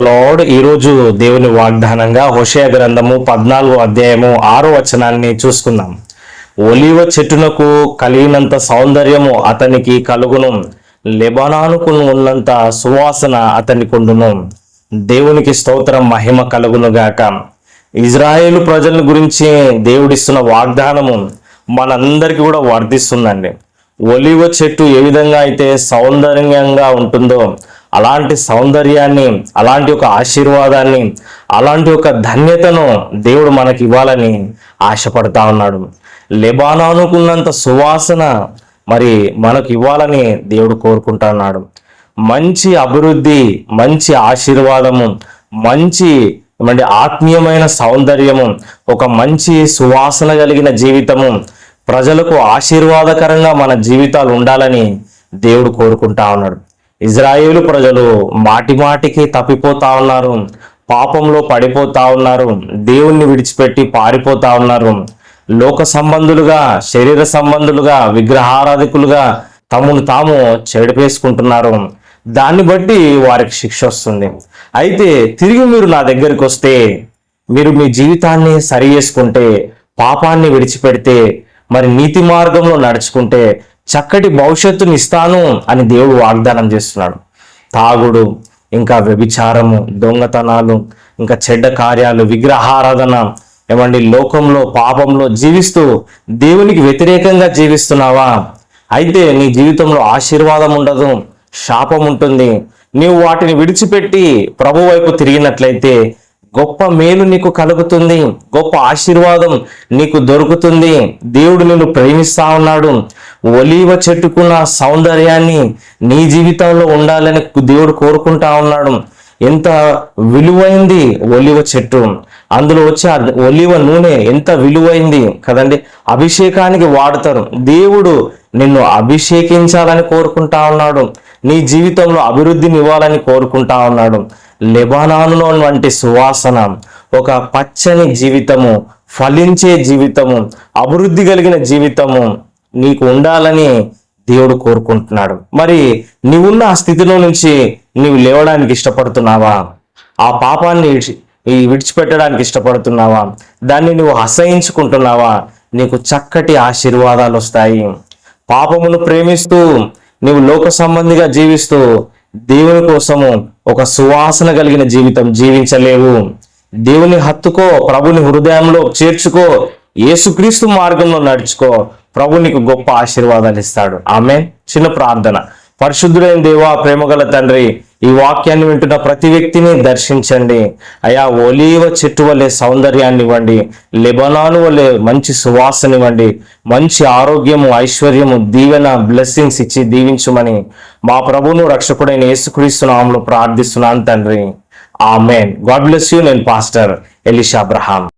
Lord ఈరోజు దేవుని వాగ్దానంగా హోషయ గ్రంథము పద్నాలుగో అధ్యాయము ఆరో వచనాన్ని చూసుకుందాం. ఒలివ చెట్టునకు కలిగినంత సౌందర్యము అతనికి కలుగును. లెబనానుకు ఉన్నంత సువాసన అతనికి ఉండును దేవునికి స్తోత్రం మహిమ కలుగును గాక. ఇజ్రాయేలు ప్రజల గురించి దేవుడిస్తున్న వాగ్దానము మనందరికీ కూడా వర్ధిస్తుందండి. ఒలివ చెట్టు ఏ విధంగా అయితే సౌందర్యంగా ఉంటుందో అలాంటి సౌందర్యాన్ని అలాంటి ఒక ఆశీర్వాదాన్ని అలాంటి ఒక ధన్యతను దేవుడు మనకి ఇవ్వాలని ఆశపడతా ఉన్నాడు. లెబానానుకున్నంత సువాసన మరి మనకు ఇవ్వాలని దేవుడు కోరుకుంటా ఉన్నాడు. మంచి అభివృద్ధి మంచి ఆశీర్వాదము మంచి ఏమంటే ఆత్మీయమైన సౌందర్యము ఒక మంచి సువాసన కలిగిన జీవితము ప్రజలకు ఆశీర్వాదకరంగా మన జీవితాలు ఉండాలని దేవుడు కోరుకుంటా ఉన్నాడు. ఇజ్రాయేలు ప్రజలు మాటి మాటికి తప్పిపోతా ఉన్నారు పాపంలో పడిపోతా ఉన్నారు దేవుణ్ణి విడిచిపెట్టి పారిపోతా ఉన్నారు. లోక సంబంధులుగా శరీర సంబంధులుగా విగ్రహారాధికులుగా తమను తాము చెడిపేసుకుంటున్నారు. దాన్ని బట్టి వారికి శిక్ష వస్తుంది. అయితే తిరిగి మీరు నా దగ్గరికి వస్తే మీరు మీ జీవితాన్ని సరి చేసుకుంటే పాపాన్ని విడిచిపెడితే మరి నీతి మార్గంలో నడుచుకుంటే చక్కటి భవిష్యత్తుని ఇస్తాను అని దేవుడు వాగ్దానం చేస్తున్నాడు. తాగుడు ఇంకా వ్యభిచారము దొంగతనాలు ఇంకా చెడ్డ కార్యాలు విగ్రహారాధన ఏమండి లోకంలో పాపంలో జీవిస్తూ దేవునికి వ్యతిరేకంగా జీవిస్తున్నావా? అయితే నీ జీవితంలో ఆశీర్వాదం ఉండదు శాపం ఉంటుంది. నీవు వాటిని విడిచిపెట్టి ప్రభు వైపు తిరిగినట్లయితే గొప్ప మేలు నీకు కలుగుతుంది గొప్ప ఆశీర్వాదం నీకు దొరుకుతుంది. దేవుడు నిన్ను ప్రేమిస్తా ఉన్నాడు. ఒలీవ చెట్టుకున్న సౌందర్యాన్ని నీ జీవితంలో ఉండాలని దేవుడు కోరుకుంటా ఉన్నాడు. ఎంత విలువైంది ఒలివ చెట్టు. అందులో వచ్చే ఒలివ నూనె ఎంత విలువైంది కదండి? అభిషేకానికి వాడతారు. దేవుడు నిన్ను అభిషేకించాలని కోరుకుంటా ఉన్నాడు. నీ జీవితంలో అభివృద్ధిని ఇవ్వాలని కోరుకుంటా ఉన్నాడు. లెబానానులో వంటి సువాసన ఒక పచ్చని జీవితము ఫలించే జీవితము అభివృద్ధి కలిగిన జీవితము నీకు ఉండాలని దేవుడు కోరుకుంటున్నాడు. మరి నీవున్న ఆ స్థితిలో నుంచి నీవు లేవడానికి ఇష్టపడుతున్నావా? ఆ పాపాన్ని ఈ విడిచిపెట్టడానికి ఇష్టపడుతున్నావా? దాన్ని నువ్వు అసహించుకుంటున్నావా? నీకు చక్కటి ఆశీర్వాదాలు వస్తాయి. పాపమును ప్రేమిస్తూ నీవు లోక సంబంధిగా జీవిస్తూ దేవుని కోసము ఒక సువాసన కలిగిన జీవితం జీవించలేవు. దేవుని హత్తుకో ప్రభుని హృదయంలో చేర్చుకో యేసుక్రీస్తు మార్గంలో నడుచుకో ప్రభు నీకు గొప్ప ఆశీర్వాదాలు ఇస్తాడు. ఆమె చిన్న ప్రార్థన. పరిశుద్ధుడైన దేవా ప్రేమగల తండ్రి ఈ వాక్యాన్ని వింటున్న ప్రతి వ్యక్తిని దర్శించండి. అయా ఒలీవ చెట్టు వలె సౌందర్యాన్ని ఇవ్వండి లెబనాను వలె మంచి సువాసన ఇవ్వండి మంచి ఆరోగ్యము ఐశ్వర్యము దీవెన బ్లెస్సింగ్స్ ఇచ్చి దీవించుమని మా ప్రభువును రక్షకుడైన యేసుక్రీస్తు నామములో ప్రార్థిస్తున్నాను తండ్రి. ఆమెన్. God bless you. నేను పాస్టర్ ఎలిషా అబ్రహాం.